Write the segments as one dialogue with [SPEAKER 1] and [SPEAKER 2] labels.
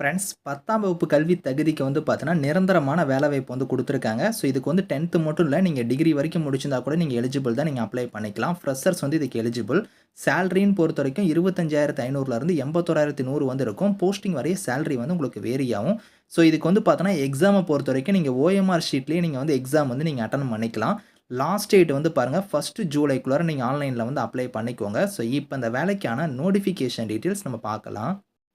[SPEAKER 1] Friends பத்தாம் வகுப்பு கல்வி தகுதிக்கு வந்து பார்த்தீங்கன்னா நிரந்தரமான வேலைவாய்ப்பு வந்து கொடுத்துருக்காங்க. ஸோ இதுக்கு வந்து டென்த்து மட்டும் இல்லை நீங்கள் டிகிரி வரைக்கும் முடிச்சிருந்தா கூட நீங்கள் எலிஜிபிள் தான் நீங்கள் அப்ளை பண்ணிக்கலாம். ஃப்ரெஷர்ஸ் வந்து இதுக்கு எலிஜிபிள் சேலரின்னு பொறுத்த வரைக்கும் இருபத்தஞ்சாயிரத்து ஐநூறுலேருந்து எண்பத்தோராயிரத்தி நூறு வந்து இருக்கும். போஸ்டிங் வரைய சேலரி வந்து உங்களுக்கு வேரி ஆகும். ஸோ இதுக்கு வந்து பார்த்தோன்னா எக்ஸாமை பொறுத்த வரைக்கும் நீங்கள் ஓஎம்ஆர் ஷீட்லேயே நீங்கள் வந்து எக்ஸாம் வந்து நீங்கள் அட்டன் பண்ணிக்கலாம். லாஸ்ட் டேட் வந்து பாருங்கள் ஃபஸ்ட்டு ஜூலைக்குள்ளார நீங்கள் ஆன்லைனில் வந்து அப்ளை பண்ணிக்கோங்க. ஸோ இப்போ இந்த வேலைக்கான நோட்டிஃபிகேஷன் டீட்டெயில்ஸ் நம்ம பார்க்கலாம்.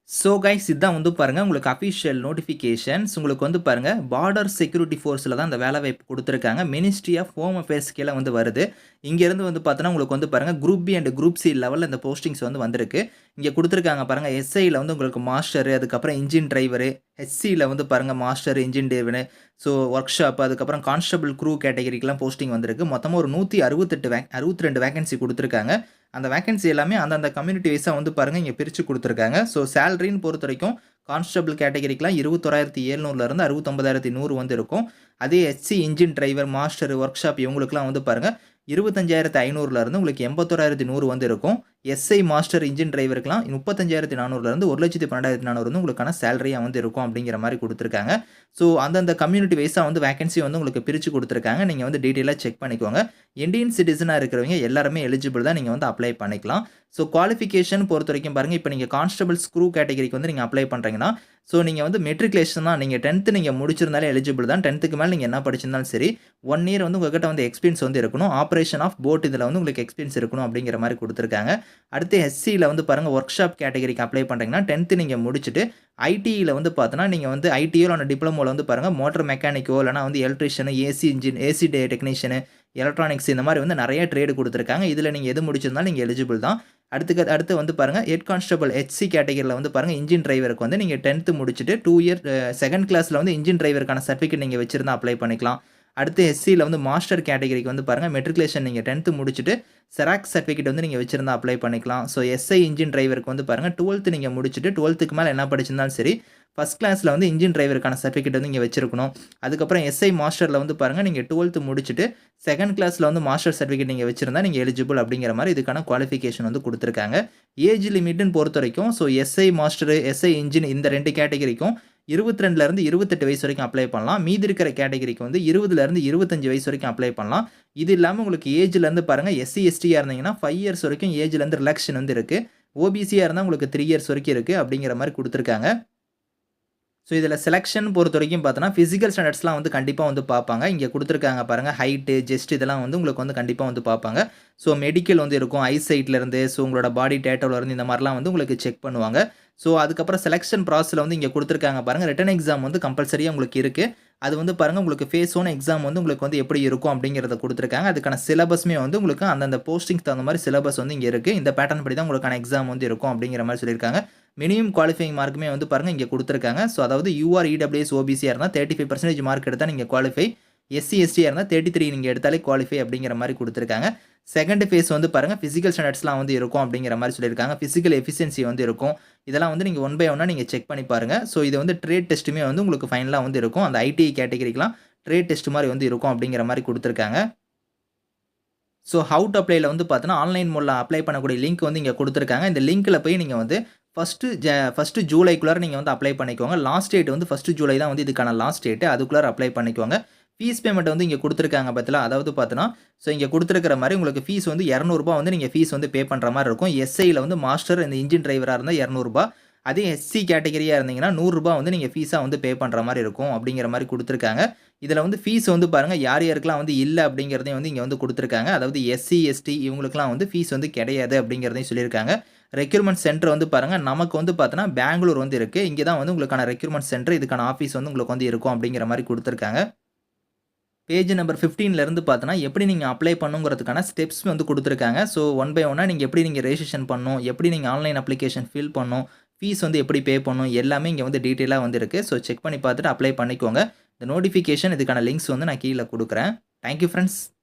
[SPEAKER 1] ஸோ கைஸ் இதுதான் வந்து பாருங்கள் உங்களுக்கு அஃபிஷியல் நோட்டிஃபிகேஷன்ஸ் உங்களுக்கு வந்து பாருங்கள் பார்டர் செக்யூரிட்டி ஃபோர்ஸில் தான் அந்த வேலை வாய்ப்பு கொடுத்துருக்காங்க. மினிஸ்ட்ரி ஆஃப் ஹோம் அஃபேர்ஸ் கீழே வந்து வருது. இங்கேருந்து வந்து பார்த்தோன்னா உங்களுக்கு வந்து பாருங்கள் group B and group C லெவலில் இந்த போஸ்டிங்ஸ் வந்து வந்திருக்கு. இங்கே கொடுத்துருக்காங்க பாருங்கள் எஸ்ஐயில் வந்து உங்களுக்கு மாஸ்டர் அதுக்கப்புறம் இன்ஜின் டிரைவரு ஹெச்சியில் வந்து பாருங்கள் master engine driver so work shop அதுக்கப்புறம் கான்ஸ்டபிள் க்ரூ கேட்டகரிக்கெலாம் போஸ்டிங் வந்திருக்கு. மொத்தமாக ஒரு நூற்றி அறுபத்தெட்டு வே அறுபத்தி ரெண்டு வேகன்சி கொடுத்துருக்காங்க. அந்த வேகன்சி எல்லாமே அந்தந்த கம்யூனிட்டி வைஸாக வந்து பாருங்கள் இங்கே பிரித்து கொடுத்துருக்காங்க. ஸோ சேலரின்னு பொறுத்த வரைக்கும் கான்ஸ்டபிள் கேட்டகரிக்கெலாம் இருபத்தொராயிரத்தி ஏழ்நூறுலேருந்து அறுபத்தொம்பதாயிரத்தி நூறு வந்து இருக்கும். அதே SC engine driver master work shop இவங்களுக்குலாம் வந்து பாருங்கள் இருபத்தஞ்சாயிரத்து ஐநூறுலேருந்து உங்களுக்கு எண்பத்தோராயிரத்தி நூறு வந்து இருக்கும். எஸ்ஐ மாஸ்டர் இன்ஜின் டிரைவருக்குலாம் முப்பத்தஞ்சாயிரத்தி நானூறுலேருந்து ஒரு லட்சத்தி பன்னெண்டாயிரத்தி நானூறு வந்து உங்களுக்கான சேலரியாக வந்து இருக்கும் அப்படிங்கிற மாதிரி கொடுத்துருக்காங்க. ஸோ அந்தந்த கம்யூனிட்டி வைஸாக வந்து வேகன்சி வந்து உங்களுக்கு பிரித்து கொடுத்துருக்காங்க. நீங்கள் வந்து டீட்டெயிலாக செக் பண்ணிக்கோங்க. இந்தியன் சிட்டிசனாக இருக்கிறவங்க எல்லாருமே எலிஜிபிள் தான் நீங்கள் வந்து அப்ளை பண்ணிக்கலாம். ஸோ குவாலிஃபிகேஷன் பொறுத்த வரைக்கும் பாருங்கள் இப்போ நீங்கள் கான்ஸ்டபிள் ஸ்க்ரூ கேட்டகரிக்கு வந்து நீங்கள் அப்ளை பண்ணுறீங்கன்னா ஸோ நீங்கள் வந்து மெட்ரிகுலேஷன் தான் நீங்கள் டென்த்து நீங்கள் முடிச்சிருந்தாலே எலிஜிபிள் தான். டென்த்துக்கு மேலே நீங்கள் என்ன படிச்சிருந்தாலும் சரி ஒன் இயர் வந்து உங்கள்கிட்ட வந்து எக்ஸ்பீரியன்ஸ் வந்து இருக்கணும். ஆப்ரேஷன் ஆஃப் போட் இதில் வந்து உங்களுக்கு எக்ஸ்பீரியன்ஸ் இருக்கணும் அப்படிங்கிற மாதிரி கொடுத்துருக்காங்க. அடுத்து எஸ்சியில் வந்து பாருங்கள் ஒர்க் ஷாப் கேட்டகரிக்கு அப்ளை பண்ணுறீங்கன்னா டென்த்து நீங்கள் முடிச்சுட்டு ஐடியில் வந்து பார்த்தோன்னா நீங்கள் வந்து ஐடியோ இல்லை டிப்ளமோவில் வந்து பாருங்கள் மோட்டர் மெக்கானிக்கோ இல்லைனா வந்து electrician AC engine AC day technician electronics இந்த மாதிரி வந்து நிறைய ட்ரேடு கொடுத்துருக்காங்க. இதில் நீங்கள் எது முடிச்சிருந்தாலும் நீங்கள் எலிஜிபிள் தான். அடுத்து அடுத்து வந்து பாருங்கள் ஹெட் கான்ஸ்டபிள் ஹெச்சி கேட்டகரியில் வந்து பாருங்கள் இன்ஜின் டிரைவருக்கு வந்து நீங்கள் டென்த்து முடிச்சுட்டு டூ இயர் செகண்ட் கிளாஸில் வந்து இன்ஜின் டிரைவருக்கான சர்டிஃபிகேட் நீங்கள் வச்சுருந்தா அப்ளை பண்ணிக்கலாம். அடுத்து எஸ்சியில் வந்து மாஸ்டர் கேட்டகரிக்கு வந்து பாருங்கள் மெட்ரிகுலேஷன் நீங்கள் டென்த்து முடிச்சுட்டு செராக்ஸ் சர்டிஃபிகேட் வந்து நீங்கள் வச்சிருந்தா அப்ளை பண்ணிக்கலாம். ஸோ எஸ்ஐ இன்ஜின் டிரைவருக்கு வந்து பாருங்கள் டுவெல்த்து நீங்கள் முடிச்சுட்டு டுவெல்த்துக்கு மேலே என்ன படிச்சிருந்தாலும் சரி ஃபஸ்ட் கிளாஸில் வந்து இன்ஜின் டிரைவருக்கான சர்டிஃபிகேட் வந்து இங்கே வச்சிருக்கணும். அதுக்கப்புறம் எஸ்ஐ மாஸ்டரில் வந்து பாருங்கள் நீங்கள் டுவெல்த்து முடிச்சுட்டு செகண்ட் கிளாஸில் வந்து மாஸ்டர் சர்டிஃபிகேட் நீங்கள் வச்சிருந்தா நீங்கள் எலிஜிபிள் அப்படிங்கிற மாதிரி இதுக்கான குவாலிஃபிகேஷன் வந்து கொடுத்துருக்காங்க. ஏஜ் லிமிட்டுன்னு பொறுத்த வரைக்கும் so SI master SI engine இந்த ரெண்டு கேட்டகரிக்கும் இருபத்தி ரெண்டுலேருந்து இருபத்தெட்டு வயசு வரைக்கும் அப்ளை பண்ணலாம். மீதி இருக்கிற கேட்டகரிக்கு வந்து இருபதுலேருந்து இருபத்தஞ்சு வயசு வரைக்கும் அப்ளை பண்ணலாம். இது இல்லாமல் உங்களுக்கு ஏஜ்லேருந்து பாருங்கள் எஸ்சி எஸ்டியாக இருந்தீங்கன்னா ஃபைவ் இயர்ஸ் வரைக்கும் ஏஜ்லேருந்து ரிலாக்ஷன் வந்து இருக்குது ஓபிசியாக இருந்தால் உங்களுக்கு த்ரீ இயர்ஸ் வரைக்கும் இருக்குது அப்படிங்கிற மாதிரி கொடுத்துருக்காங்க. ஸோ இதில் செலெக்ஷன் பொறுத்த வரைக்கும் பார்த்தோன்னா ஃபிசிக்கல் ஸ்டாண்டர்ட்ஸ்லாம் வந்து கண்டிப்பாக வந்து பார்ப்பாங்க. இங்கே கொடுத்துருக்காங்க பாருங்கள் ஹைட்டு ஜெஸ்ட் இதெல்லாம் வந்து உங்களுக்கு வந்து கண்டிப்பாக வந்து பார்ப்பாங்க. ஸோ மெடிக்கல் வந்து இருக்கும் ஐசைட்லேருந்து சைட்லேருந்து ஸோ உங்களோட பாடி டேட்டாவிலேருந்து இந்த மாதிரிலாம் வந்து உங்களுக்கு செக் பண்ணுவாங்க. ஸோ அதுக்கப்புறம் செலெக்ஷன் ப்ராசஸில் வந்து இங்கே கொடுத்துருக்காங்க பாருங்கள் ரிட்டன் எக்ஸாம் வந்து கம்பல்சரியாக உங்களுக்கு இருக்குது அது வந்து பாருங்கள் உங்களுக்கு ஃபேஸ் ஒன் எக்ஸாம் வந்து உங்களுக்கு வந்து எப்படி இருக்கும் அப்படிங்கிறத கொடுத்துருக்காங்க. அதுக்கான சிலபஸ்மே வந்து உங்களுக்கு அந்தந்த போஸ்டிங்க்கு தகுந்த மாதிரி சிலபஸ் வந்து இங்கே இருக்குது இந்த பேட்டர்ன் படி தான் உங்களுக்கான எக்ஸாம் வந்து இருக்கும் அப்படிங்கிற மாதிரி சொல்லியிருக்காங்க. மினிமம் குவாலிஃபைங் மார்க்குமே வந்து பாருங்கள் இங்கே கொடுத்துருக்காங்க. ஸோ அதாவது யூஆர் இடபிள்யூஎஸ் ஓபிசியாக இருந்தால் தேர்ட்டி ஃபைவ் பர்சன்டேஜ் மார்க் எடுத்தால் நீங்கள் குவாலிஃபை எஸ்சி எஸ்டியாக இருந்தால் தேர்ட்டி த்ரீ நீங்கள் எடுத்தாலே குவாலிஃபை அப்படிங்கிற மாதிரி கொடுத்துருக்காங்க. செகண்ட் ஃபேஸ் வந்து பாருங்கள் ஃபிசிக்கல் ஸ்டாண்டர்ட்ஸ்லாம் வந்து இருக்கும் அப்படிங்கிற மாதிரி சொல்லியிருக்காங்க. ஃபிசிக்கல் எஃபிஷியன்சி வந்து இருக்கும். இதெல்லாம் வந்து நீங்கள் ஒன் பை ஒன்னாக நீங்கள் செக் பண்ணி பாருங்கள் ஸோ இது வந்து ட்ரேட் டெஸ்ட்டுமே வந்து உங்களுக்கு ஃபைனலாக வந்து இருக்கும். அந்த ஐடிஐ கேட்டகரிக்கெலாம் ட்ரேட் டெஸ்ட் மாதிரி வந்து இருக்கும் அப்படிங்கிற மாதிரி கொடுத்துருக்காங்க. ஸோ ஹவு டு அப்ளைல வந்து பார்த்தோன்னா ஆன்லைன் மூலம் அப்ளை பண்ணக்கூடிய லிங்க் வந்து இங்கே கொடுத்துருக்காங்க. இந்த லிங்க்கில் போய் நீங்கள் வந்து ஃபஸ்ட்டு ஜ ஃபஸ்ட்டு ஜூலைக்குள்ளார நீங்கள் வந்து அப்ளை பண்ணிக்கோங்க. லாஸ்ட் டேட் வந்து ஃபஸ்ட்டு ஜூலை தான் வந்து இதுக்கான லாஸ்ட் டேட்டு அதுக்குள்ளார அப்ளை பண்ணிக்கோங்க. ஃபீஸ் பேமெண்ட் வந்து இங்கே கொடுத்துருக்காங்க பார்த்தீங்களா அதாவது பார்த்தோன்னா ஸோ இங்கே கொடுத்துருக்கிற மாதிரி உங்களுக்கு ஃபீஸ் வந்து இரநூறுபா வந்து நீங்கள் ஃபீஸ் வந்து பே பண்ணுற மாதிரி இருக்கும். எஸ்ஐயில் வந்து மாஸ்டர் இந்த இன்ஜின் டிரைவராக இருந்தால் இரநூறுபா. அதே எஸ்சி கேட்டகரியாக இருந்தீங்கன்னா நூறுரூபா வந்து நீங்கள் ஃபீஸாக வந்து பே பண்ணுற மாதிரி இருக்கும் அப்படிங்கிற மாதிரி கொடுத்துருக்காங்க. இதில் வந்து ஃபீஸ் வந்து பாருங்கள் யார் யாருக்கெலாம் வந்து இல்லை அப்படிங்கிறதையும் வந்து இங்கே வந்து கொடுத்துருக்காங்க. அதாவது எஸ்சி எஸ்டி இவங்களுக்குலாம் வந்து ஃபீஸ் வந்து கிடையாது அப்படிங்கிறதையும் சொல்லியிருக்காங்க. ரெக்யூர்மெண்ட் சென்டர் வந்து பாருங்கள் நமக்கு வந்து பார்த்தோன்னா பெங்களூர் வந்து இருக்குது இங்கே தான் வந்து உங்களுக்கான ரெக்யூர்மெண்ட் சென்டர் இதுக்கான ஆஃபீஸ் வந்து உங்களுக்கு வந்து இருக்கும் அப்படிங்கிற மாதிரி கொடுத்துருக்காங்க. பேஜ் நம்பர் ஃபிஃப்டீன்லேருந்து பார்த்தோன்னா எப்படி நீங்கள் அப்ளை பண்ணுங்கிறதுக்கான ஸ்டெப்ஸ் வந்து கொடுத்துருக்காங்க. ஸோ ஒன் பை ஒன்னாக நீங்கள் எப்படி நீங்கள் ரெஜிஸ்ட்ரேஷன் பண்ணணும் எப்படி நீங்கள் ஆன்லைன் அப்ளிகேஷன் ஃபில் பண்ணும் ஃபீஸ் வந்து எப்படி பே பண்ணணும் எல்லாமே இங்கே வந்து டீட்டெயிலாக வந்து இருக்குது ஸோ செக் பண்ணி பார்த்துட்டு அப்ளை பண்ணிக்கோங்க. இந்த நோட்டிஃபிகேஷன் இதுக்கான லிங்க்ஸ் வந்து நான் கீழே கொடுக்குறேன். Thank you friends